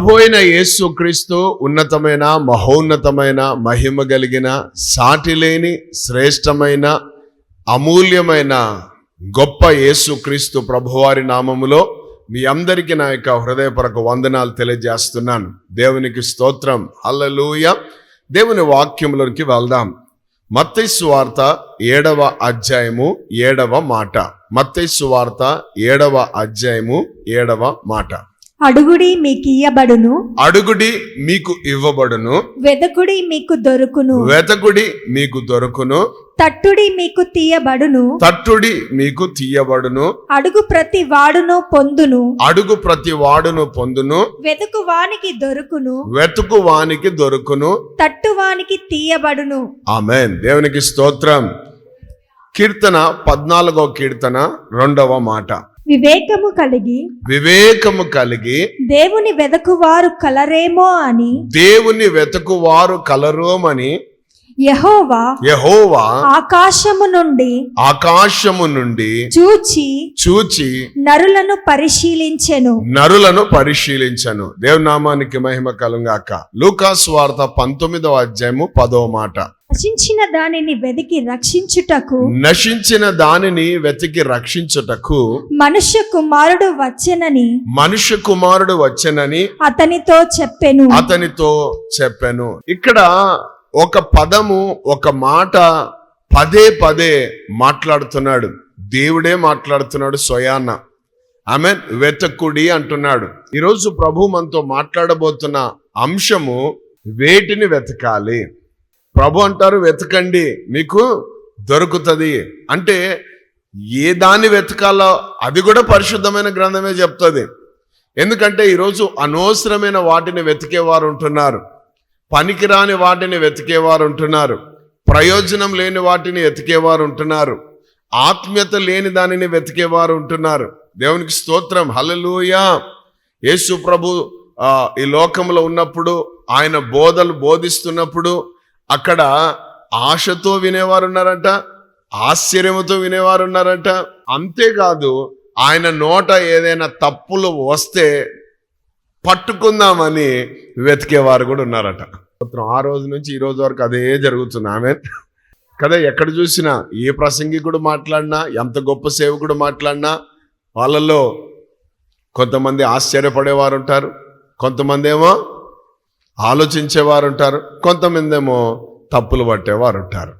ప్రభు యేసుక్రీస్తు యేసు క్రీస్తు ఉన్నతమైన మహోన్నతమైన మహిమ కలిగిన సాటి లేని శ్రేష్టమైన అమూల్యమైన గొప్ప యేసు క్రీస్తు ప్రభువారి నామములో మీ అందరికీ నా యొక్క హృదయపరక వందనాలు తెలియజేస్తున్నాను. దేవునికి స్తోత్రం. హల్లలూయ. దేవుని వాక్యంలోనికి వెళ్దాం. మత్తైసు వార్త ఏడవ అధ్యాయము ఏడవ మాట. మత్తైసు వార్త ఏడవ అధ్యాయము ఏడవ మాట. అడుగుడి మీకు ఇయ్యబడును అడుగుడి మీకు ఇవ్వబడును. వెదకుడి మీకు దొరుకును. వెతకుడి మీకు దొరుకును. తట్టుడి మీకు తీయబడును. తట్టుడి మీకు తీయబడును. అడుగు ప్రతి వాడును పొందును. అడుగు ప్రతి వాడును పొందును. వెతుకు వానికి దొరుకును. వెతుకు వానికి దొరుకును. తట్టు వానికి తీయబడును. ఆమెన్. దేవునికి స్తోత్రం. కీర్తన పద్నాలుగో కీర్తన రెండవ మాట. వివేకము కలిగి వివేకము కలిగి దేవుని వెదకువారు కలరేమో అని దేవుని వెతుకువారు కలరోమని యహోవా యహోవా ఆకాశము నుండి ఆకాశము నుండి చూచి చూచి నరులను పరిశీలించెను. నరులను పరిశీలించను. దేవునామానికి మహిమ కలుగాక లూకాస్ వార్త పంతొమ్మిదవ అధ్యాయము పదో మాట. నశించిన దానిని వెదికి రక్షించుటకు నశించిన దానిని వెతికి రక్షించుటకు మనుష్య కుమారుడు వచ్చెనని మనుష్య కుమారుడు వచ్చెనని అతనితో చెప్పెను. అతనితో చెప్పాను. ఇక్కడ ఒక పదము ఒక మాట పదే పదే మాట్లాడుతున్నాడు. దేవుడే మాట్లాడుతున్నాడు స్వయాన్న ఆమె వెతకుడి అంటున్నాడు. ఈరోజు ప్రభు మనతో మాట్లాడబోతున్న అంశము వేటిని వెతకాలి. ప్రభు అంటారు వెతకండి మీకు దొరుకుతుంది. అంటే ఏ దాన్ని వెతకాలో అది కూడా పరిశుద్ధమైన గ్రంథమే చెప్తుంది. ఎందుకంటే ఈరోజు అనవసరమైన వాటిని వెతికేవారు ఉంటున్నారు. పనికిరాని వాటిని వెతికేవారు ఉంటున్నారు. ప్రయోజనం లేని వాటిని వెతికేవారు ఉంటున్నారు. ఆత్మీయత లేని దానిని వెతికేవారు ఉంటున్నారు. దేవునికి స్తోత్రం. హలలుయా యేసు ప్రభు ఈ లోకంలో ఉన్నప్పుడు ఆయన బోధలు బోధిస్తున్నప్పుడు అక్కడ ఆశతో వినేవారు ఉన్నారంట ఆశ్చర్యముతో వినేవారు ఉన్నారంట. అంతేకాదు ఆయన నోట ఏదైనా తప్పులు వస్తే పట్టుకుందామని వెతికేవారు కూడా ఉన్నారట. మొత్తం ఆ రోజు నుంచి ఈ రోజు వరకు అదే జరుగుతుంది. ఆమె కదా ఎక్కడ చూసినా ఏ ప్రసంగికుడు మాట్లాడినా ఎంత గొప్ప సేవకుడు మాట్లాడినా వాళ్ళల్లో కొంతమంది ఆశ్చర్యపడేవారు ఉంటారు. కొంతమంది ఏమో ఆలోచించేవారు ఉంటారు కొంతమంది ఏమో తప్పులు పట్టేవారు ఉంటారు.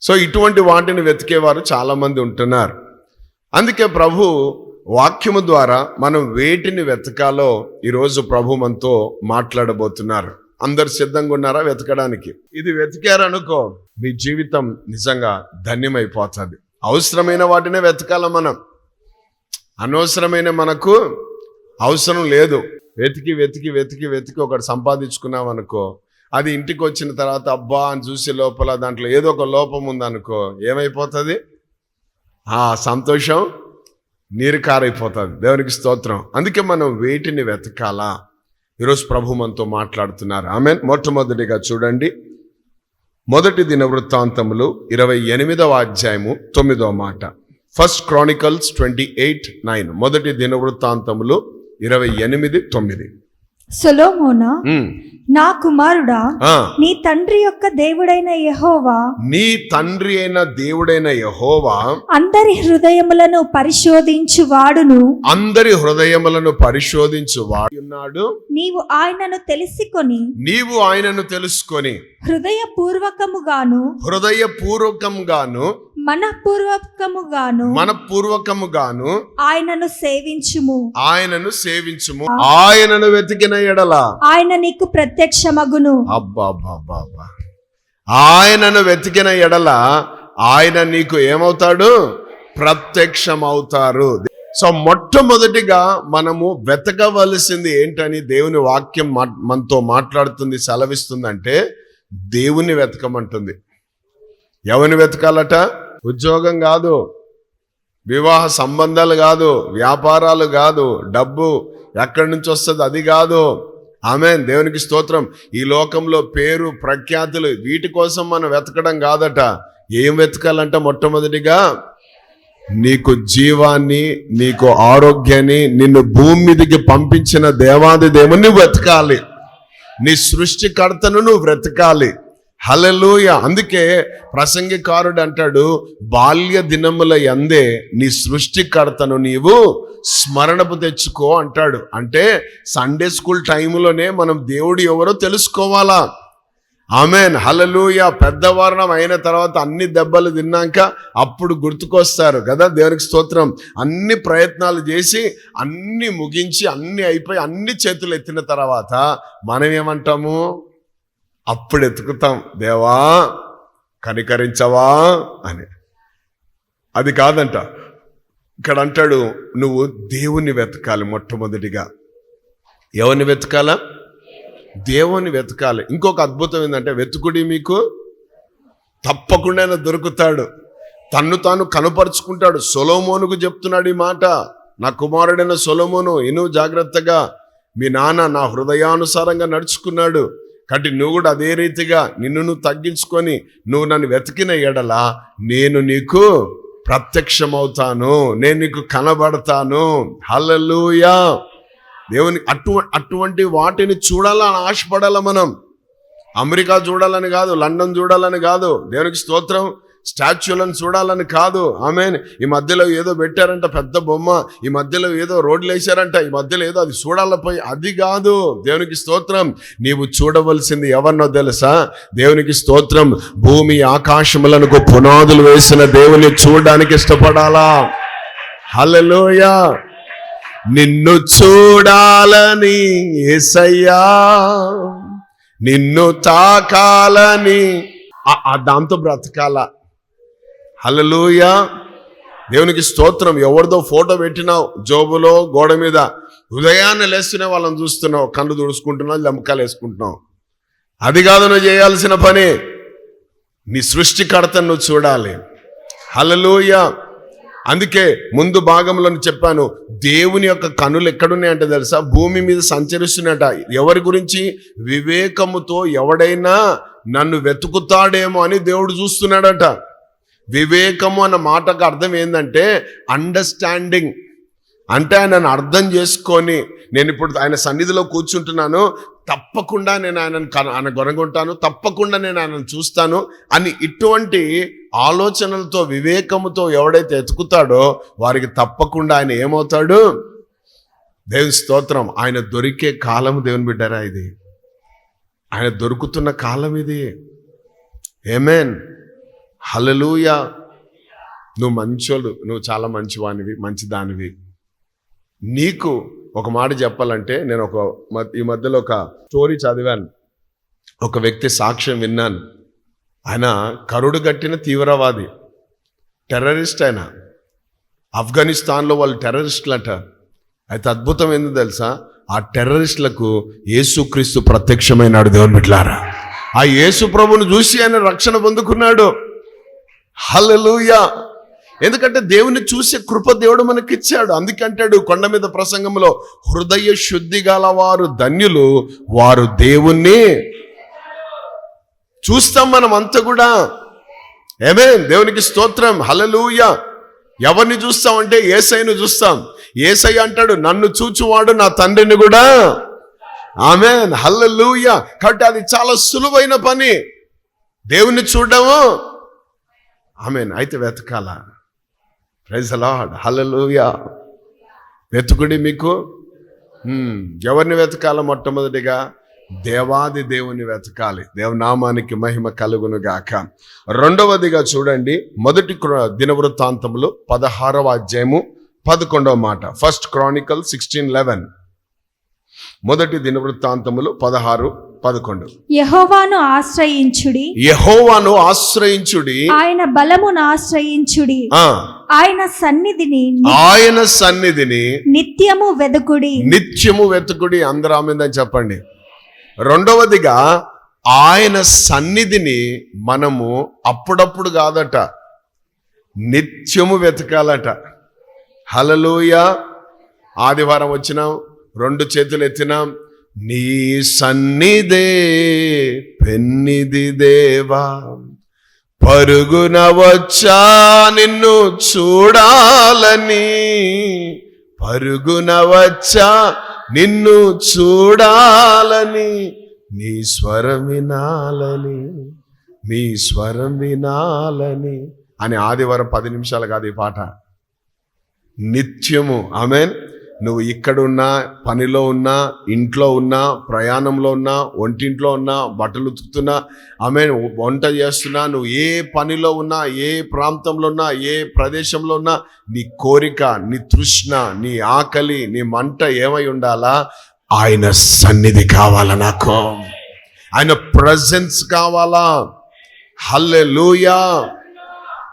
సో ఇటువంటి వాటిని వెతికేవారు చాలామంది ఉంటున్నారు. అందుకే ప్రభు వాక్యము ద్వారా మనం వేటిని వెతకాలో ఈరోజు ప్రభు మనతో మాట్లాడబోతున్నారు. అందరు సిద్ధంగా ఉన్నారా వెతకడానికి? ఇది వెతికారనుకో మీ జీవితం నిజంగా ధన్యమైపోతుంది. అవసరమైన వాటినే వెతకాల మనం. అనవసరమైన మనకు అవసరం లేదు. వెతికి వెతికి వెతికి వెతికి ఒకటి సంపాదించుకున్నాం అనుకో అది ఇంటికి వచ్చిన తర్వాత అబ్బా! అని చూసే లోపల దాంట్లో ఏదో ఒక లోపం ఉందనుకో ఏమైపోతుంది? ఆ సంతోషం నీరు కారైపోతుంది దేవునికి స్తోత్రం. అందుకే మనం వేటిని వెతకాలా? ఈరోజు ప్రభు మనతో మాట్లాడుతున్నారు. ఆమె మొట్టమొదటిగా చూడండి. మొదటి దిన వృత్తాంతములు ఇరవై ఎనిమిదవ అధ్యాయము తొమ్మిదవ మాట. First chronicles twenty eight nine మొదటి దిన వృత్తాంతములు ఇరవై ఎనిమిది తొమ్మిది. సొలోమోనా నా కుమారుడా నీ తండ్రి యొక్క దేవుడైన యెహోవా. నీ తండ్రి అయిన దేవుడైన యహోవా అందరి హృదయములను పరిశోధించు వాడును అందరి హృదయములను పరిశోధించు వాడున్నాడు నీవు ఆయనను తెలిసికొని నీవు ఆయనను తెలుసుకొని హృదయపూర్వకముగాను హృదయపూర్వకంగాను మనపూర్వకముగాను మనపూర్వకముగాను ఆయనను సేవించుము. ఆయనను సేవించుము. ఆయనను వెతికిన ఎడల ఆయన నీకు ప్రత్యక్షమగును. అబ్బాబ్బాబ్బా ఆయనను వెతికిన ఎడల ఆయన నీకు ఏమవుతాడు? ప్రత్యక్షమవుతారు. సో మొట్టమొదటిగా మనము వెతకవలసింది ఏంటని దేవుని వాక్యం మనతో మాట్లాడుతుంది సెలవిస్తుందంటే దేవుని వెతకమంటుంది. ఎవరిని వెతకాలట? ఉద్యోగం కాదు వివాహ సంబంధాలు కాదు వ్యాపారాలు కాదు డబ్బు ఎక్కడి నుంచి వస్తుంది అది కాదు. ఆమె దేవునికి స్తోత్రం. ఈ లోకంలో పేరు ప్రఖ్యాతులు వీటి కోసం మనం వెతకడం కాదట. ఏం వెతకాలంటే మొట్టమొదటిగా? నీకు జీవాన్ని నీకు ఆరోగ్యాన్ని నిన్ను భూమి మీదకి పంపించిన దేవాది దేవుని వెతకాలి. నీ సృష్టికర్తను నువ్వు వెతకాలి. హలలోయ అందుకే ప్రసంగికారుడు అంటాడు బాల్య దినముల ఎందే నీ సృష్టికర్తను నీవు స్మరణపు తెచ్చుకో అంటాడు. అంటే సండే స్కూల్ టైంలోనే మనం దేవుడు ఎవరో తెలుసుకోవాలా? ఆమెన్. హలలుయ పెద్దవారణం అయిన తర్వాత అన్ని దెబ్బలు తిన్నాక అప్పుడు గుర్తుకొస్తారు కదా దేవునికి స్తోత్రం. అన్ని ప్రయత్నాలు చేసి అన్ని ముగించి అన్ని అయిపోయి అన్ని చేతులు ఎత్తిన తర్వాత మనం ఏమంటాము అప్పుడు ఎతుకుతాం దేవా కనికరించవా అని. అది కాదంట. ఇక్కడ అంటాడు నువ్వు దేవుని వెతకాలి మొట్టమొదటిగా. ఎవరిని వెతకాలా? దేవుని వెతకాలి. ఇంకొక అద్భుతం ఏంటంటే వెతుకుడి మీకు తప్పకుండా దొరుకుతాడు. తన్ను తాను కనుపరుచుకుంటాడు. సొలోమోనుకు చెప్తున్నాడు ఈ మాట. నా కుమారుడైన సొలోమోను ఇను జాగ్రత్తగా మీ నాన్న నా హృదయానుసారంగా నడుచుకున్నాడు. కాబట్టి నువ్వు కూడా అదే రీతిగా నిన్ను నువ్వు తగ్గించుకొని నువ్వు నన్ను వెతికిన ఎడల నేను నీకు ప్రత్యక్షమవుతాను నేను నీకు కనబడతాను. హలలుయా దేవుని అటు అటువంటి వాటిని చూడాలని ఆశపడాల మనం. అమెరికా చూడాలని కాదు లండన్ చూడాలని కాదు. దేవునికి స్తోత్రం. స్టాచ్యూలను చూడాలని కాదు. ఆమె ఈ మధ్యలో ఏదో పెట్టారంట పెద్ద బొమ్మ. ఈ మధ్యలో ఏదో రోడ్లు వేశారంట. ఈ మధ్యలో ఏదో అది చూడాలపోయి అది కాదు. దేవునికి స్తోత్రం. నీవు చూడవలసింది ఎవరినో తెలుసా? దేవునికి స్తోత్రం. భూమి ఆకాశములకు పునాదులు వేసిన దేవుని చూడడానికి ఇష్టపడాలా? హల్లెలూయా. నిన్ను చూడాలని ఏసయ్యా. నిన్ను తాకాలని. దాంతో బ్రతకాల? హల్లెలూయా. దేవునికి స్తోత్రం. ఎవరిదో ఫోటో పెట్టినావు జోబులో గోడ మీద. ఉదయాన్నే లేస్తూనే వాళ్ళని చూస్తున్నావు. కళ్ళు తుడుచుకుంటున్నావు లెమ్మకాలు వేసుకుంటున్నావు. అది కాదు నువ్వు చేయాల్సిన పని. నీ సృష్టికర్తను నువ్వు చూడాలి. హలలోయ అందుకే ముందు భాగంలో చెప్పాను దేవుని యొక్క కనులు ఎక్కడున్నాయంటే తెలుసా? భూమి మీద సంచరిస్తున్నట ఎవరి గురించి? వివేకముతో ఎవడైనా నన్ను వెతుకుతాడేమో అని దేవుడు చూస్తున్నాడట. వివేకము అన్న మాటకు అర్థం ఏంటంటే అండర్స్టాండింగ్ అంటే ఆయనను అర్థం చేసుకొని నేను ఇప్పుడు ఆయన సన్నిధిలో కూర్చుంటున్నాను తప్పకుండా నేను ఆయనను కన- ఆయన గొనగొంటాను తప్పకుండా నేను ఆయనను చూస్తాను అని ఇటువంటి ఆలోచనలతో వివేకముతో ఎవడైతే ఎతుకుతాడో వారికి తప్పకుండా ఆయన ఏమవుతాడు? దేవుని స్తోత్రం ఆయన దొరికే కాలం దేవుని బిడ్డారా ఇది. ఆయన దొరుకుతున్న కాలం ఇది. ఏమేన్ హలలుయా నువ్వు మంచోడు నువ్వు చాలా మంచివానివి మంచిదానివి నీకు ఒక మాట చెప్పాలంటే నేను ఒక మ- ఈ మధ్యలో ఒక స్టోరీ చదివాను. ఒక వ్యక్తి సాక్ష్యం విన్నాను. ఆయన కరుడు గట్టిన తీవ్రవాది టెర్రరిస్ట్ ఆయన. ఆఫ్ఘనిస్తాన్లో వాళ్ళు టెర్రరిస్టులు అయితే అద్భుతం ఏందో తెలుసా? ఆ టెర్రరిస్టులకు యేసుక్రీస్తు ప్రత్యక్షమైనాడు దేవుని బిడ్లారా ఆ యేసు ప్రభుని చూసి ఆయన రక్షణ పొందుకున్నాడు. హలలుయా ఎందుకంటే దేవుని చూసే కృప దేవుడు మనకిచ్చాడు. అందుకంటాడు కొండ మీద ప్రసంగంలో హృదయ శుద్ధి గల వారు ధన్యులు వారు దేవుణ్ణి. చూస్తాం మనం అంతా కూడా. ఏమే దేవునికి స్తోత్రం. హలలుయ ఎవరిని చూస్తామంటే ఏసైను చూస్తాం. ఏసై అంటాడు నన్ను చూచువాడు నా తండ్రిని కూడా. ఆమె హల్లెలూయ. కాబట్టి అది చాలా సులువైన పని. దేవుని చూడడము. ఆమెన్. అయితే వెతకాల? ప్రైజ్ అలాడ్ హలలుయా వెతుకుడి మీకు? ఎవరిని వెతకాల మొట్టమొదటిగా? దేవాది దేవుని వెతకాలి. దేవనామానికి మహిమ కలుగును గాక. రెండవదిగా చూడండి. మొదటి క్ర- దినవృత్తాంతములు పదహారవ అధ్యాయము పదకొండవ మాట. ఫస్ట్ క్రానికల్ సిక్స్టీన్ లెవెన్ మొదటి దినవృత్తాంతములు పదహారు పదకొండు. యెహోవాను ఆశ్రయించుడి. యెహోవాను ఆశ్రయించుడి. ఆయన బలమును ఆశ్రయించుడి. ఆయన సన్నిధిని ఆయన సన్నిధిని నిత్యము వెదుకుడి నిత్యము వెతుకుడి అందరూ ఆమెందని చెప్పండి. రెండవదిగా ఆయన సన్నిధిని మనము అప్పుడప్పుడు కాదట. నిత్యము వెతకాలట. హలలోయ ఆదివారం వచ్చినాం రెండు చేతులు ఎత్తినాం నీ సన్నిధే పెన్నిది దేవా. పరుగున వచ్చా నిన్ను చూడాలని. పరుగున వచ్చా నిన్ను చూడాలని. నీ స్వరం వినాలని. మీ స్వరం వినాలని. అని ఆదివారం పది నిమిషాలు కాదు ఈ పాట. నిత్యము. ఆమెన్. నువ్వు ఇక్కడున్నా పనిలో ఉన్నా ఇంట్లో ఉన్నా ప్రయాణంలో ఉన్నా ఒంటింట్లో ఉన్నా బట్టలు ఉతుకుతున్నా ఆమె వంట చేస్తున్నా నువ్వు ఏ పనిలో ఉన్నా ఏ ప్రాంతంలో ఉన్నా ఏ ప్రదేశంలో ఉన్నా నీ కోరిక నీ తృష్ణ నీ ఆకలి నీ మంట ఏమై ఉండాలా? ఆయన సన్నిధి కావాలా నాకు? ఆయన ప్రజెన్స్ కావాలా? హల్లే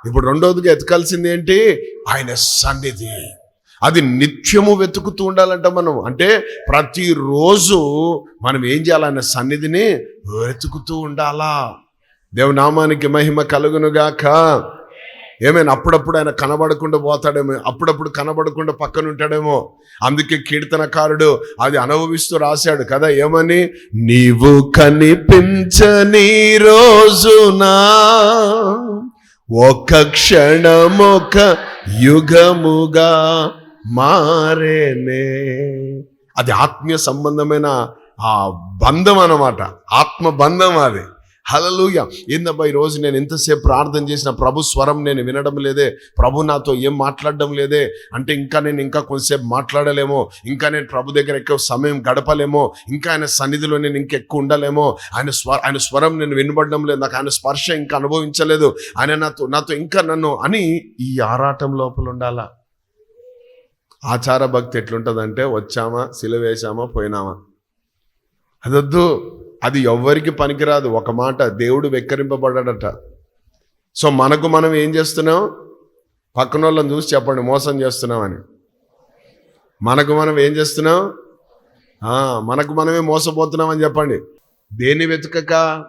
ఇప్పుడు రెండవదిగా ఎతకాల్సింది ఏంటి? ఆయన సన్నిధి. అది నిత్యము వెతుకుతూ ఉండాలంట మనం. అంటే ప్రతిరోజు మనం ఏం చేయాలన్న సన్నిధిని వెతుకుతూ ఉండాలా. దేవునామానికి మహిమ కలుగునుగాక. ఏమైనా? అప్పుడప్పుడు ఆయన కనబడకుండా పోతాడేమో. అప్పుడప్పుడు కనబడకుండా పక్కన ఉంటాడేమో అందుకే కీర్తనకారుడు అది అనుభవిస్తూ రాశాడు కదా. ఏమని? నీవు కనిపించని రోజునా ఒక క్షణమొక యుగముగా మారేనే. అది ఆత్మీయ సంబంధమైన ఆ బంధం అన్నమాట. ఆత్మ బంధం అది. హలలుయ ఏందబ్బా ఈరోజు నేను ఎంతసేపు ప్రార్థన చేసిన ప్రభు స్వరం నేను వినడం లేదే. ప్రభు నాతో ఏం మాట్లాడడం లేదే. అంటే ఇంకా నేను ఇంకా కొంతసేపు మాట్లాడలేమో. ఇంకా నేను ప్రభు దగ్గర ఎక్కువ సమయం గడపలేమో. ఇంకా ఆయన సన్నిధిలో నేను ఇంకెక్కువ ఉండలేమో. ఆయన స్వ ఆయన స్వరం నేను వినబడడం లేదు. నాకు ఆయన స్పర్శ ఇంకా అనుభవించలేదు. ఆయన నాతో నాతో ఇంకా నన్ను అని ఈ ఆరాటం లోపల ఉండాలా? ఆచార భక్తి ఎట్లుంటుందంటే వచ్చామా సిలవేశామా పోయినామా. అదొద్దు. అది ఎవ్వరికి పనికిరాదు. ఒక మాట దేవుడు వెక్కరింపబడ్డాడట. సో మనకు మనం ఏం చేస్తున్నాం? పక్కన వాళ్ళని చూసి చెప్పండి మోసం చేస్తున్నామని మనకు మనం ఏం చేస్తున్నాం? మనకు మనమే మోసపోతున్నామని చెప్పండి. దేన్ని వెతకక?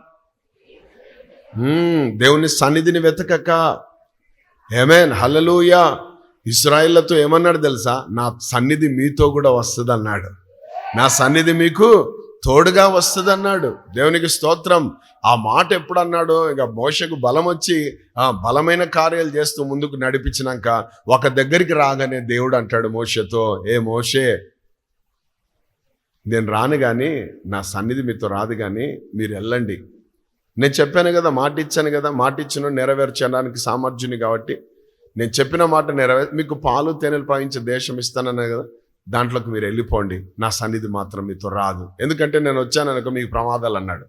దేవుని సన్నిధిని వెతకక. ఏమేన్ హలలుయా ఇస్రాయిల్లతో ఏమన్నాడు తెలుసా? నా సన్నిధి మీతో కూడా వస్తుంది అన్నాడు నా సన్నిధి మీకు తోడుగా వస్తుంది అన్నాడు దేవునికి స్తోత్రం. ఆ మాట ఎప్పుడు అన్నాడు ఇక మోషకు బలం వచ్చి ఆ బలమైన కార్యాలు చేస్తూ ముందుకు నడిపించినాక ఒక దగ్గరికి రాగానే దేవుడు అంటాడు మోషతో ఏ మోషే నేను రాను కానీ నా సన్నిధి మీతో రాదు కానీ మీరు వెళ్ళండి. నేను చెప్పాను కదా మాట ఇచ్చాను కదా మాట ఇచ్చిన నెరవేర్చడానికి సామర్థ్యుని కాబట్టి నేను చెప్పిన మాట నెరవేర్ మీకు పాలు తేనెలు ప్రవహించే దేశం ఇస్తానన్నా కదా దాంట్లోకి మీరు వెళ్ళిపోండి. నా సన్నిధి మాత్రం మీతో రాదు. ఎందుకంటే నేను వచ్చాననుకో మీకు ప్రమాదాలు అన్నాడు.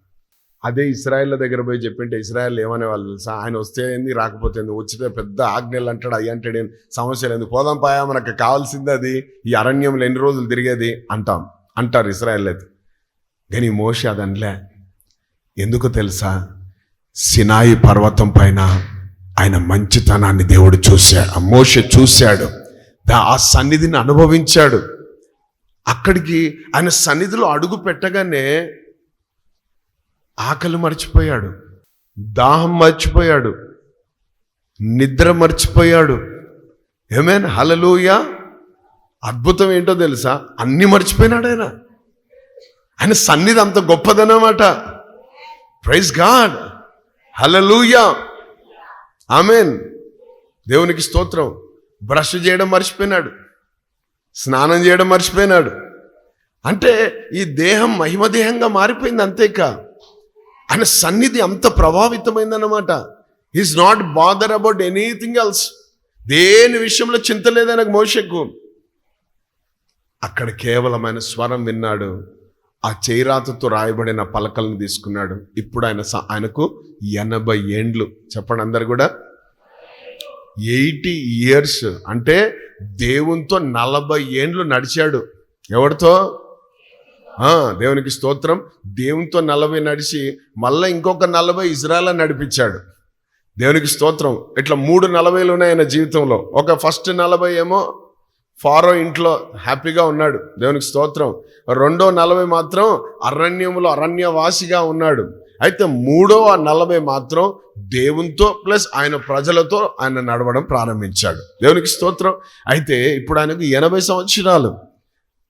అదే ఇస్రాయల్ దగ్గర పోయి చెప్పింటే ఇస్రాయల్ ఏమనే వాళ్ళు తెలుసా? ఆయన వస్తే ఏంది రాకపోతే ఏంది? వచ్చితే పెద్ద ఆజ్ఞలు అంటాడు అయ్యి అంటాడు ఏంది సమస్యలు ఎందుకు పోదాం పాయా మనకు కావాల్సింది అది. ఈ అరణ్యంలో ఎన్ని రోజులు తిరిగేది? అంటాం. అంటారు ఇస్రాయల్ అయితే. కానీ మోష అదనిలే ఎందుకు తెలుసా? సినాయి పర్వతం పైన ఆయన మంచితనాన్ని దేవుడు చూశాడు. ఆ మోష చూశాడు. ఆ సన్నిధిని అనుభవించాడు. అక్కడికి ఆయన సన్నిధిలో అడుగు పెట్టగానే ఆకలి మర్చిపోయాడు. దాహం మర్చిపోయాడు. నిద్ర మర్చిపోయాడు. ఏమేన్ హలలుయ అద్భుతం ఏంటో తెలుసా? అన్ని మర్చిపోయినాడు ఆయన. ఆయన సన్నిధి అంత గొప్పదన్నమాట. Praise God hallelujah amen. దేవునికి స్తోత్రం. బ్రష్ చేయడం మర్చిపోయినాడు. స్నానం చేయడం మర్చిపోయినాడు. అంటే ఈ దేహం మహిమదేహంగా మారిపోయింది అంతేక. ఆయన సన్నిధి అంత ప్రభావితమైందన్నమాట. Is not bother about anything else దేని విషయంలో చింత లేదు ఆయనకు మోషకు. అక్కడ కేవలం ఆయన స్వరం విన్నాడు. ఆ చేరాతతో రాయబడిన పలకలను తీసుకున్నాడు. ఇప్పుడు ఆయన స- ఆయనకు ఎనభై ఏండ్లు. చెప్పండి అందరు కూడా. Eighty years. అంటే దేవునితో నలభై ఏండ్లు నడిచాడు. ఎవరితో? దేవునికి స్తోత్రం. దేవునితో నలభై నడిచి మళ్ళీ ఇంకొక నలభై ఇజ్రాయల్ నడిపించాడు. దేవునికి స్తోత్రం. ఇట్లా మూడు నలభైలు ఉన్నాయి ఆయన జీవితంలో. ఒక ఫస్ట్ నలభై ఏమో ఫారో ఇంట్లో హ్యాపీగా ఉన్నాడు. దేవునికి స్తోత్రం. రెండో నలభై మాత్రం అరణ్యములో అరణ్యవాసిగా ఉన్నాడు. అయితే మూడో ఆ నలభై మాత్రం దేవునితో ప్లస్ ఆయన ప్రజలతో ఆయన నడవడం ప్రారంభించాడు. దేవునికి స్తోత్రం. అయితే ఇప్పుడు ఆయనకు ఎనభై సంవత్సరాలు.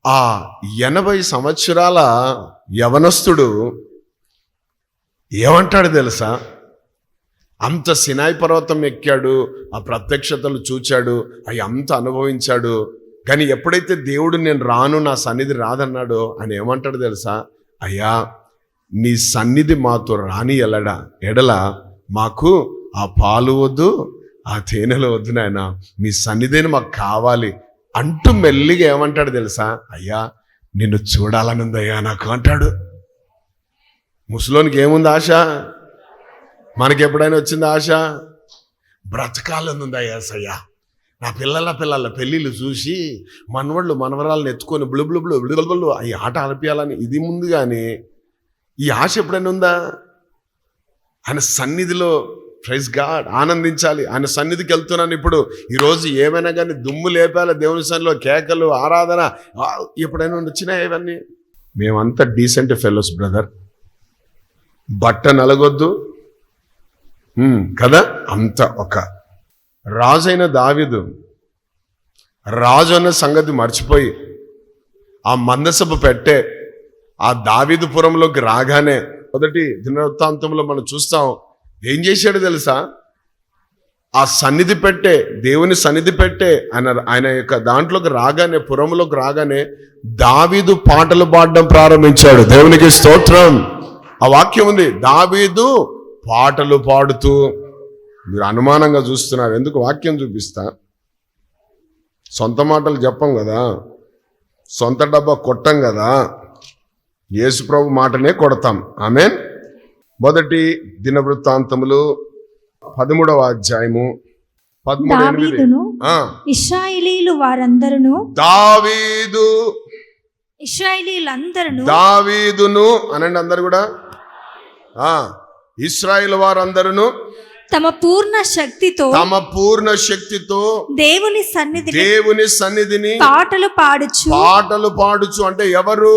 ఆ ఎనభై సంవత్సరాల యవనస్తుడు ఏమంటాడు తెలుసా? అంత సినాయి పర్వతం ఎక్కాడు ఆ ప్రత్యక్షతలు చూచాడు అవి అంత అనుభవించాడు. కానీ ఎప్పుడైతే దేవుడు నేను రాను నా సన్నిధి రాదన్నాడో ఆయన ఏమంటాడు తెలుసా? అయ్యా నీ సన్నిధి మాతో రాని ఎలడా ఎడల మాకు ఆ పాలు వద్దు ఆ తేనెలు వద్దు నాయన. మీ సన్నిధిని మాకు కావాలి. అంటూ మెల్లిగా ఏమంటాడు తెలుసా? అయ్యా నిన్ను చూడాలనుందయ్యా నాకు అంటాడు. ముసలోనికి ఏముంది ఆశ? మనకి ఎప్పుడైనా వచ్చింది ఆశ? బ్రతకాలని ఉందా అయ్యా నా పిల్లల పిల్లల పెళ్ళిళ్ళు చూసి మనవళ్ళు మనవరాలను ఎత్తుకొని బ్లుబ్లు బ్లు బ్లు ఈ ఆట ఆడిపియాలని ఇది ముందు కానీ ఈ ఆశ ఎప్పుడైనా ఉందా? ఆయన సన్నిధిలో ప్రైజ్ గాడ్ ఆనందించాలి. ఆయన సన్నిధికి వెళ్తున్నాను ఇప్పుడు. ఈరోజు ఏమైనా కానీ దుమ్ము లేపాలి దేవుని సన్నిలో కేకలు ఆరాధన ఎప్పుడైనా వచ్చినాయి ఇవన్నీ? మేమంతా డీసెంట్ ఫెలోస్ బ్రదర్. బట్ట నలగొద్దు. కదా? అంత ఒక రాజైన దావిదు రాజు అన్న సంగతి మర్చిపోయి ఆ మందసభ పెట్టే ఆ దావిదుపురంలోకి రాగానే మొదటి దినవృత్తాంతంలో మనం చూస్తాం ఏం చేశాడు తెలుసా? ఆ సన్నిధి పెట్టే దేవుని సన్నిధి పెట్టే ఆయన ఆయన యొక్క దాంట్లోకి రాగానే పురంలోకి రాగానే దావీదు పాటలు పాడడం ప్రారంభించాడు. దేవునికి స్తోత్రం. ఆ వాక్యం ఉంది దావీదు పాటలు పాడుతూ మీరు అనుమానంగా చూస్తున్నారు. ఎందుకు వాక్యం చూపిస్తా? సొంత మాటలు చెప్పం కదా. సొంత డబ్బా కొట్టం కదా. యేసుప్రభు మాటనే కొడతాం. ఆమె మొదటి దినవృత్తాంతములు పదమూడవ అధ్యాయము పదమూడు ఇస్రాయేలీలు వారందరును దావీదు. ఇస్రాయేలీలందరును దావీదును అనండి అందరు కూడా. ఆ. ఇస్రాయిల్ వారందరును తమ పూర్ణ శక్తితో తమ పూర్ణ శక్తితో దేవుని సన్నిధిని దేవుని సన్నిధిని పాటలు పాడుచు. పాటలు పాడుచు. అంటే ఎవరు?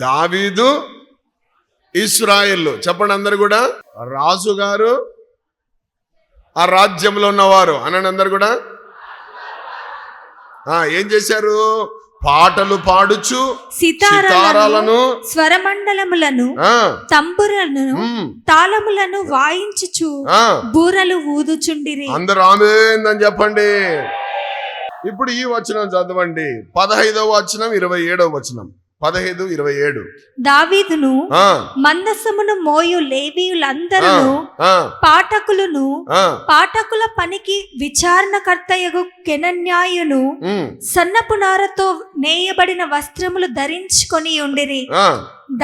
దావీదు ఇస్రాయిల్. చెప్పండి అందరు కూడా. రాజు గారు ఆ రాజ్యంలో ఉన్నవారు. అనండి అందరు కూడా. ఆ ఏం చేశారు? పాటలు పాడుచు సితారాలను స్వరమండలములను తంబురలను తాళములను వాయించుచు ఆ, బూరలు ఊదుచుండిరి. అందరు ఆమెదని చెప్పండి. ఇప్పుడు ఈ వచనం చదవండి. పదహైదవ వచనం ఇరవై ఏడవ వచనం. పదహైదు ఇరవై ఏడు. దావీదును మందసమును మోయు లేవీయులందరూ పాఠకులను పాఠకుల పనికి విచారణకర్తయగు కెనన్యాయును సన్నపు నారతో నేయబడిన వస్త్రములు ధరించుకొని ఉండిరి.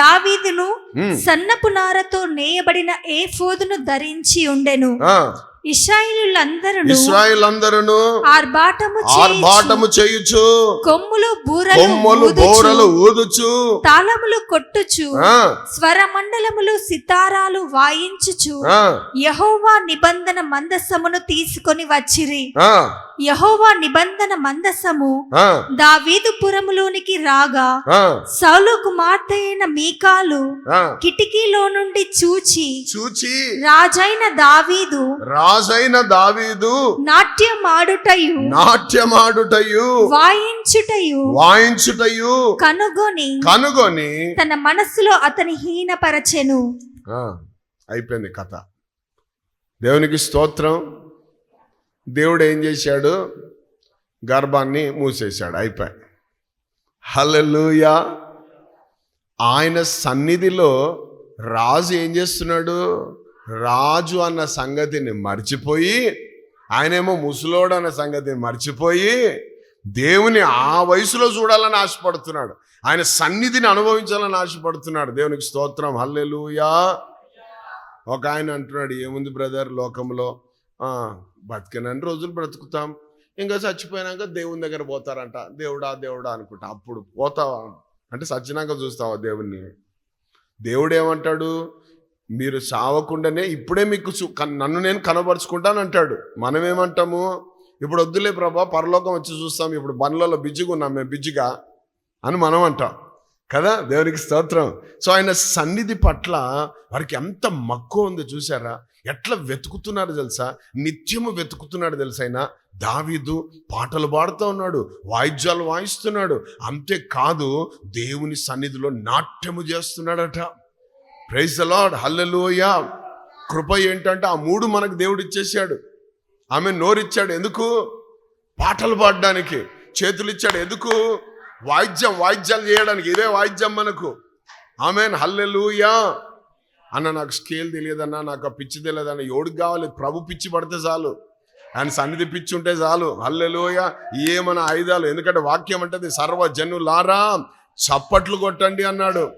దావీదును సన్నపు నారతో నేయబడిన ఏఫోదును ధరించి ఉండెను. ఇస్రాయేలులందరూ ఇస్రాయిల్ అందరూ ఆర్భాటము చేయుచు, ఆర్భాటము చేయుచు కొమ్ములు బూరలు కొమ్మలు బోరలు ఊదుచు తాళములు కొట్టుచు స్వరమండలములు సితారాలు వాయించుచు యహోవా నిబంధన మందసమును తీసుకొని వచ్చిరి. యహోవా నిబంధన మందసము దావీదు పురములోనికి రాగా సౌలు కుమార్తె అయిన మీకాలు. కిటికీలో నుండి చూచి చూచి రాజైన దావీదు రాజైన దావీదు నాట్యమాడుటయు నాట్యమాడుటయు వాయించుటయు వాయించుటయు కనుగొని కనుగొని తన మనస్సులో అతని హీనపరచెను. అయిపోయింది కథ. దేవునికి స్తోత్రం. దేవుడు ఏం చేశాడు? గర్భాన్ని మూసేశాడు. అయిపోయి హలలుయా ఆయన సన్నిధిలో రాజు ఏం చేస్తున్నాడు? రాజు అన్న సంగతిని మర్చిపోయి ఆయనేమో ముసలోడు అన్న సంగతిని మర్చిపోయి దేవుని ఆ వయసులో చూడాలని ఆశపడుతున్నాడు. ఆయన సన్నిధిని అనుభవించాలని ఆశపడుతున్నాడు. దేవునికి స్తోత్రం. హల్లెలుయా. ఒక ఆయన అంటున్నాడు ఏముంది బ్రదర్ లోకంలో? బతికినన్ని రోజులు బ్రతుకుతాం. ఇంకా చచ్చిపోయినాక దేవుని దగ్గర పోతారంట. దేవుడా దేవుడా అనుకుంటా. అప్పుడు పోతావా? అంటే చచ్చినాక చూస్తావా దేవుణ్ణి? దేవుడు ఏమంటాడు మీరు సావకుండానే ఇప్పుడే మీకు నన్ను నేను కనబరుచుకుంటాను అంటాడు. మనం ఏమంటాము ఇప్పుడు వద్దులే ప్రభా పరలోకం వచ్చి చూస్తాం. ఇప్పుడు బండ్లలో బిజ్జిగా ఉన్నాం మేము బిజ్జిగా అని మనం అంటాం కదా? దేవునికి స్తోత్రం. సో ఆయన సన్నిధి పట్ల వారికి ఎంత మక్కువ ఉంది చూసారా ఎట్లా వెతుకుతున్నాడు తెలుసా? నిత్యము వెతుకుతున్నాడు తెలుసైనా? దావీదు పాటలు పాడుతూ ఉన్నాడు వాయిద్యాలు వాయిస్తున్నాడు. అంతేకాదు దేవుని సన్నిధిలో నాట్యము చేస్తున్నాడట. ప్రైజ్ అలాడ్ హల్లెలూయా కృప ఏంటంటే ఆ మూడు మనకు దేవుడు ఇచ్చేసాడు ఆమె నోరిచ్చాడు ఎందుకు? పాటలు పాడడానికి. చేతులు ఇచ్చాడు ఎందుకు? వాయిద్యం వాయిద్యాలు చేయడానికి. ఇదే వాయిద్యం మనకు. ఆమె హల్లెలూయా అన్న నాకు స్కేల్ తెలియదన్నా నాకు ఆ పిచ్చి తెలియదన్న ఎవడికి కావాలి? ప్రభు పిచ్చి పడితే చాలు. ఆయన సన్నిధి పిచ్చి ఉంటే చాలు. హల్లెలోయ. ఏమన ఆయుధాలు? ఎందుకంటే వాక్యం అంటది సర్వజనులారా చప్పట్లు కొట్టండి అన్నాడు.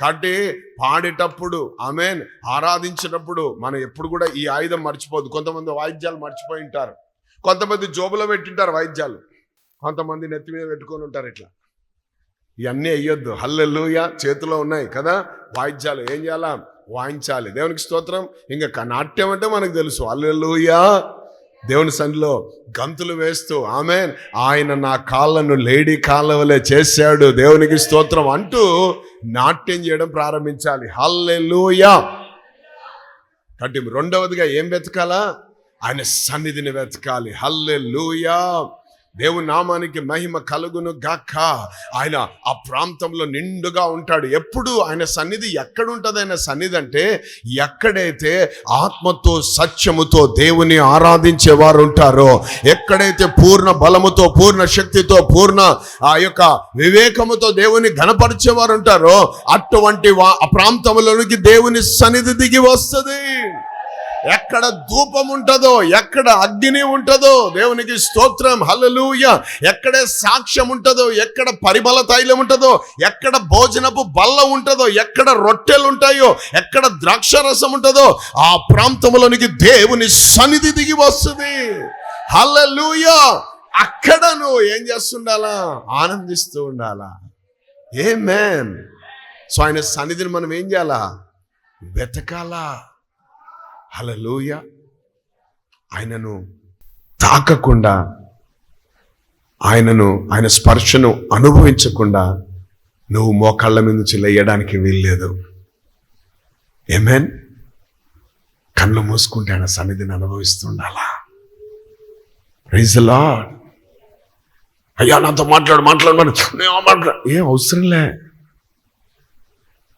కాబట్టి పాడేటప్పుడు ఆమెన్ ఆరాధించేటప్పుడు మనం ఎప్పుడు కూడా ఈ ఆయుధం మర్చిపోదు. కొంతమంది వాయిద్యాలు మర్చిపోయి ఉంటారు. కొంతమంది జోబులో పెట్టింటారు వాయిద్యాలు. కొంతమంది నెత్తి మీద పెట్టుకొని ఉంటారు ఇట్లా. ఇవన్నీ అయ్యొద్దు హల్లెల్లుయ చేతిలో ఉన్నాయి కదా వాయిద్యాలు. ఏం చేయాలా? వాయించాలి. దేవునికి స్తోత్రం. ఇంకా నాట్యం అంటే మనకు తెలుసు. హల్లెలూయా. దేవుని సన్నిలో గంతులు వేస్తూ ఆమె ఆయన నా కాళ్ళను లేడీ కాళ్ళ వలె చేశాడు. దేవునికి స్తోత్రం అంటూ నాట్యం చేయడం ప్రారంభించాలి. హల్లెలుయా. కాబట్టి రెండవదిగా ఏం వెతకాలా? ఆయన సన్నిధిని వెతకాలి. హల్లెలూయా. దేవుని నామానికి మహిమ కలుగును గాక. ఆయన ఆ ప్రాంతంలో నిండుగా ఉంటాడు. ఎప్పుడు ఆయన సన్నిధి ఎక్కడుంటుంది ఆయన సన్నిధి అంటే ఎక్కడైతే ఆత్మతో సత్యముతో దేవుని ఆరాధించే వారు ఉంటారో ఎక్కడైతే పూర్ణ బలముతో పూర్ణ శక్తితో పూర్ణ ఆ యొక్క వివేకముతో దేవుని ఘనపరిచేవారు ఉంటారో అటువంటి వా- ఆ ప్రాంతంలోనికి దేవుని సన్నిధి దిగి వస్తుంది. ఎక్కడ ధూపం ఉంటుందో ఎక్కడ అగ్ని ఉంటుందో దేవునికి స్తోత్రం హల్లెలూయ. ఎక్కడ సాక్ష్యం ఉంటుందో ఎక్కడ పరిమళ తైలం ఉంటుందో ఎక్కడ భోజనపు బల్ల ఉంటుందో ఎక్కడ రొట్టెలు ఉంటాయో ఎక్కడ ద్రాక్ష రసం ఉంటుందో ఆ ప్రాంతంలోనికి దేవుని సన్నిధి దిగి వస్తుంది. హల్లెలూయ. అక్కడ నువ్వు ఏం చేస్తుండాలా? ఆనందిస్తూ ఉండాలా? ఏ మ్యాన్ సో ఆయన సన్నిధిని మనం ఏం చేయాలా? వెతకాలా? హలలోయ ఆయనను తాకకుండా ఆయనను ఆయన స్పర్శను అనుభవించకుండా నువ్వు మోకాళ్ళ మీద నుంచి లేయడానికి వీల్లేదు. ఏమేన్ కళ్ళు మూసుకుంటే ఆయన సన్నిధిని అనుభవిస్తుండాలా? ప్రైజ్ అయ్యా నాతో మాట్లాడు మాట్లాడు మాట్లాడు నేను మాట్లాడు. ఏం అవసరంలే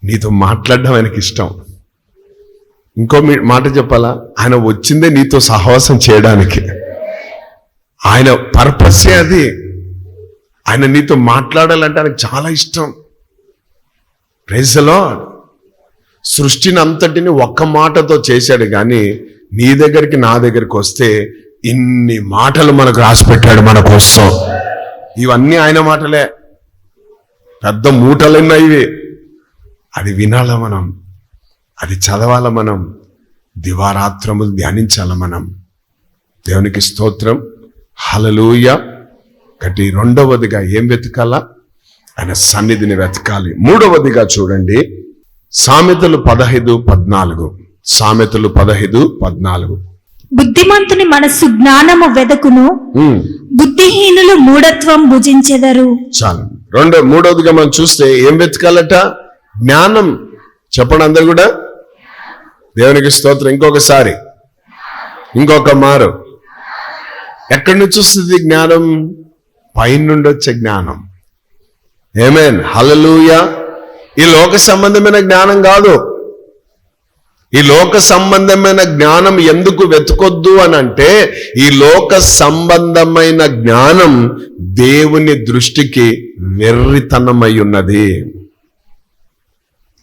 నీతో మాట్లాడడం ఆయనకి ఇష్టం ఇంకో మీ మాట చెప్పాలా? ఆయన వచ్చిందే నీతో సహవాసం చేయడానికి. ఆయన పర్పసే అది. ఆయన నీతో మాట్లాడాలంటే ఆయనకు చాలా ఇష్టం. ప్రైజలో సృష్టిని అంతటిని ఒక్క మాటతో చేశాడు కానీ నీ దగ్గరికి నా దగ్గరికి వస్తే ఇన్ని మాటలు మనకు రాసిపెట్టాడు మన కోసం. ఇవన్నీ ఆయన మాటలే. పెద్ద మూటలున్నాయి ఇవి. అది వినాలా మనం? అది చదవాల మనం. దివారాత్రములు ధ్యానించాల మనం. దేవునికి స్తోత్రం. హలలుయ కటి రెండవదిగా ఏం వెతకాలా? ఆయన సన్నిధిని వెతకాలి. మూడవదిగా చూడండి. సామెతలు పదహైదు పద్నాలుగు. సామెతలు పదహైదు పద్నాలుగు. బుద్ధిమంతుని మనస్సు జ్ఞానము వెదకును. బుద్ధిహీనులు మూఢత్వం భుజించెదరు. చాలు. రెండో మూడవదిగా మనం చూస్తే ఏం వెతకాలట? జ్ఞానం. చెప్పండి అందరు కూడా. దేవునికి స్తోత్రం. ఇంకొకసారి. ఇంకొక మారు. ఎక్కడి నుంచి వస్తుంది జ్ఞానం? పైనుండి వచ్చే జ్ఞానం. ఏమేన్ హలలుయ ఈ లోక సంబంధమైన జ్ఞానం కాదు. ఈ లోక సంబంధమైన జ్ఞానం ఎందుకు వెతుకొద్దు అని అంటే ఈ లోక సంబంధమైన జ్ఞానం దేవుని దృష్టికి వెర్రితనమై ఉన్నది.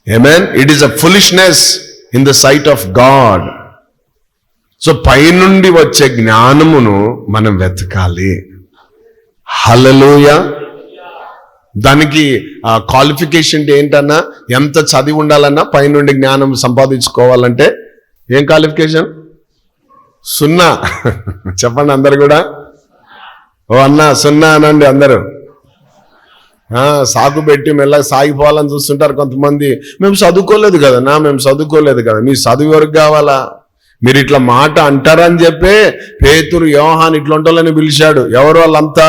Amen it is a foolishness in the sight of God so పైనుండి వచ్చే జ్ఞానమును మనం వెతకాలి. హలలోయ దానికి క్వాలిఫికేషన్ ఏంటన్నా? ఎంత చదివి ఉండాలన్నా పైనుండి జ్ఞానం సంపాదించుకోవాలంటే ఏం క్వాలిఫికేషన్ సున్నా. చెప్పండి అందరు కూడా. ఓ అన్నా సున్నా అనండి అందరూ. సాగు పెట్టి మెల్లగా సాగిపోవాలని చూస్తుంటారు కొంతమంది. మేము చదువుకోలేదు కదనా మేము చదువుకోలేదు కదా. మీ చదువు వరకు కావాలా? మీరు ఇట్లా మాట అంటారని చెప్పే పేతురు యోహాన్ ఇట్లుంటాలని పిలిచాడు. ఎవరు వాళ్ళంతా?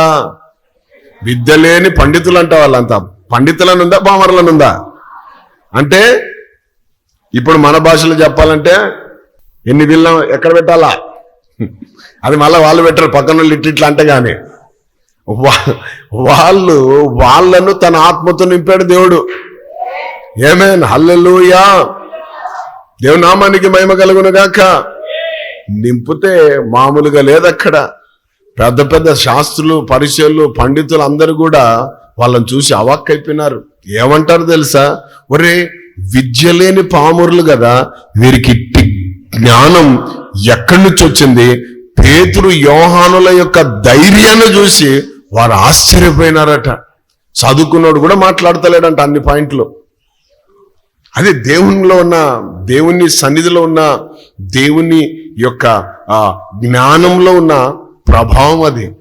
విద్య లేని పండితులు అంట వాళ్ళంతా పండితులనుందా బామరులనుందా అంటే ఇప్పుడు మన భాషలో చెప్పాలంటే ఎన్ని బిల్లం ఎక్కడ పెట్టాలా? అది మళ్ళీ వాళ్ళు పెట్టారు పక్కన వాళ్ళు ఇట్లా ఇట్లా అంటే కానీ వాళ్ళు వాళ్ళను తన ఆత్మతో నింపాడు దేవుడు. ఏమేన్ హల్లెలుయా దేవునామానికి మహిమ కలుగును గాక. నింపితే మామూలుగా లేదక్కడ. పెద్ద పెద్ద శాస్త్రులు పరిచయలు పండితులు అందరూ కూడా వాళ్ళని చూసి అవాక్కైపోయినారు. ఏమంటారు తెలుసా? ఒరే విద్య లేని పామురులు కదా. వీరికి జ్ఞానం ఎక్కడి నుంచి వచ్చింది? పేతురు యోహానుల యొక్క ధైర్యాన్ని చూసి వారు ఆశ్చర్యపోయినారట. చదువుకున్నోడు కూడా మాట్లాడతలేడంట అన్ని పాయింట్లు. అదే దేవునిలో ఉన్న దేవుని సన్నిధిలో ఉన్న దేవుని యొక్క జ్ఞానంలో ఉన్న ప్రభావం అది.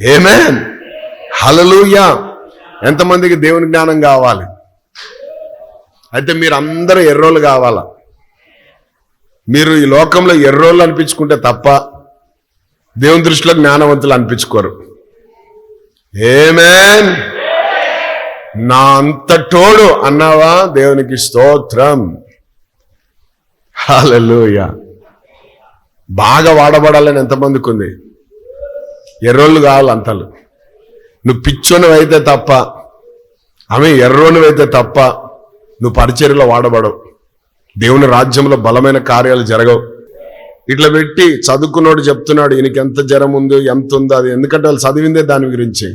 ఏమేన్ హలలుయా ఎంతమందికి దేవుని జ్ఞానం కావాలి? అయితే మీరు అందరూ ఎర్రోళ్ళు కావాలా? మీరు ఈ లోకంలో ఎర్రోళ్ళు అనిపించుకుంటే తప్ప దేవుని దృష్టిలో జ్ఞానవంతులు అనిపించుకోరు. ఏమేన్ నా అంతటోడు అన్నావా? దేవునికి స్తోత్రం. హాలూయ బాగా వాడబడాలని ఎంతమందికి ఉంది? ఎర్రోళ్ళు కావాలి అంతలు. నువ్వు పిచ్చోనివైతే అయితే తప్ప ఆమె ఎర్రోనివైతే అయితే తప్ప నువ్వు పరిచర్యలో వాడబడవు. దేవుని రాజ్యంలో బలమైన కార్యాలు జరగవు. ఇట్లా పెట్టి చదువుకున్నోడు చెప్తున్నాడు ఈయనకి ఎంత జ్వరం ఉందో ఎంత ఉందో అది ఎందుకంటే వాళ్ళు చదివిందే దాని గురించి.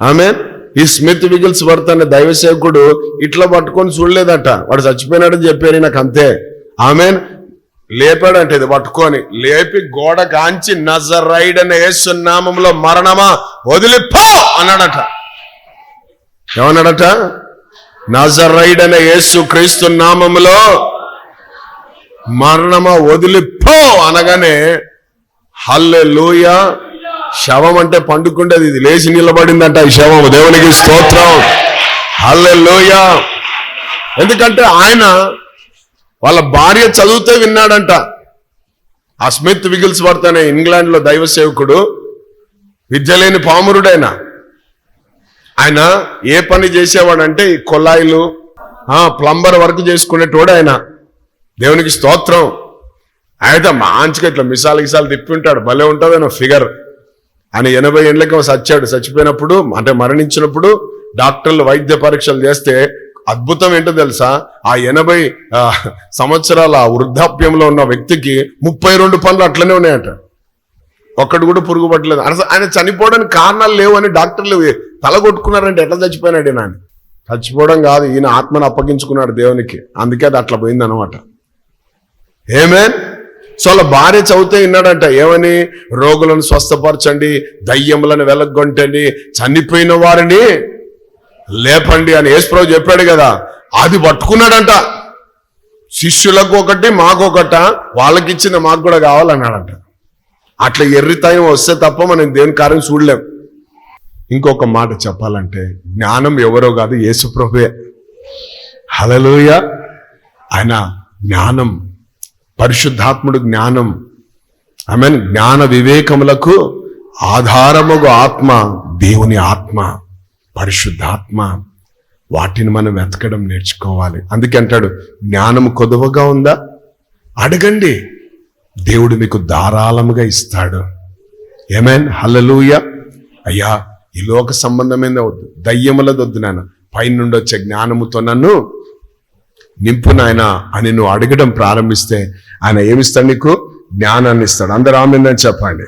ఆమె ఈ స్మిత్ విగిల్స్ వర్త్ అనే దైవ సేవకుడు ఇట్లా పట్టుకొని చూడలేదట. వాడు చచ్చిపోయినాడని చెప్పారు నాకు అంతే. ఆమె లేపాడంట ఇది పట్టుకొని లేపి గోడ కాంచి నజరైడ్ అనే యేసునామంలో మరణమా వదిలిపో! అన్నాడట. ఏమన్నాడట? నజరైడ్ అనే యేసు క్రీస్తు నామములో మరణమా వదిలిపో అనగానే హల్లే శవం అంటే పండుకుండేది. ఇది లేచి నిలబడిందంట ఈ శవం దేవునికి స్తోత్రం. హల్లే ఎందుకంటే ఆయన వాళ్ళ భార్య చదివితే విన్నాడంట. ఆ స్మిత్ విగిల్స్ వర్త్ అనే ఇంగ్లాండ్లో దైవ సేవకుడు విద్యలేని పామురుడైన. ఆయన ఏ పని చేసేవాడంటే ఈ కొల్లాయిలు ప్లంబర్ వర్క్ చేసుకునేటోడు ఆయన. దేవునికి స్తోత్రం. అయితే మంచిగా ఇట్లా మిసాలు గిసాలు తిప్పి ఉంటాడు. భలే ఉంటుంది ఫిగర్. ఆయన ఎనభై ఏళ్ళకి చచ్చాడు చచ్చిపోయినప్పుడు అంటే మరణించినప్పుడు డాక్టర్లు వైద్య పరీక్షలు చేస్తే అద్భుతం ఏంటో తెలుసా? ఆ ఎనభై సంవత్సరాల వృద్ధాప్యంలో ఉన్న వ్యక్తికి ముప్పై రెండు పనులు అట్లనే ఉన్నాయట. ఒక్కడు కూడా పురుగు పట్టలేదు. అసలు ఆయన చనిపోవడానికి కారణాలు లేవు అని డాక్టర్లు తల కొట్టుకున్నారంటే ఎట్లా చచ్చిపోయినాడు నాని చచ్చిపోవడం కాదు ఈయన ఆత్మను అప్పగించుకున్నాడు దేవునికి. అందుకే అది అట్లా పోయింది అనమాట ఏమేన్ సో అలా భార్య చదివితే విన్నాడంట ఏమని? రోగులను స్వస్థపరచండి దయ్యములను వెలగొంటండి చనిపోయిన వారిని లేపండి అని యేసుప్రభు చెప్పాడు కదా. అది పట్టుకున్నాడంట. శిష్యులకు ఒకటి మాకొకట వాళ్ళకి ఇచ్చిన మాకు కూడా కావాలన్నాడంట. అట్లా ఎర్రితయం వస్తే తప్ప మనం దేని కార్యం చూడలేం. ఇంకొక మాట చెప్పాలంటే జ్ఞానం ఎవరో కాదు యేసుప్రభువే. హలలోయ ఆయన జ్ఞానం పరిశుద్ధాత్ముడు జ్ఞానం ఐ మీన్ జ్ఞాన వివేకములకు ఆధారముగు ఆత్మ దేవుని ఆత్మ పరిశుద్ధాత్మ. వాటిని మనం వెతకడం నేర్చుకోవాలి. అందుకే అంటాడు జ్ఞానం కొదువగా ఉందా? అడగండి. దేవుడు మీకు ధారాళముగా ఇస్తాడు. ఏమేన్ హలలుయ అయ్యా ఈ లోక సంబంధమైన వద్దు దయ్యములది వద్దు నాన్న. పైనుండి వచ్చే జ్ఞానముతో నన్ను నింపు నాయన అని నువ్వు అడగడం ప్రారంభిస్తే ఆయన ఏమిస్తాడు నీకు? జ్ఞానాన్ని ఇస్తాడు. అందరూ ఆమెందని చెప్పండి.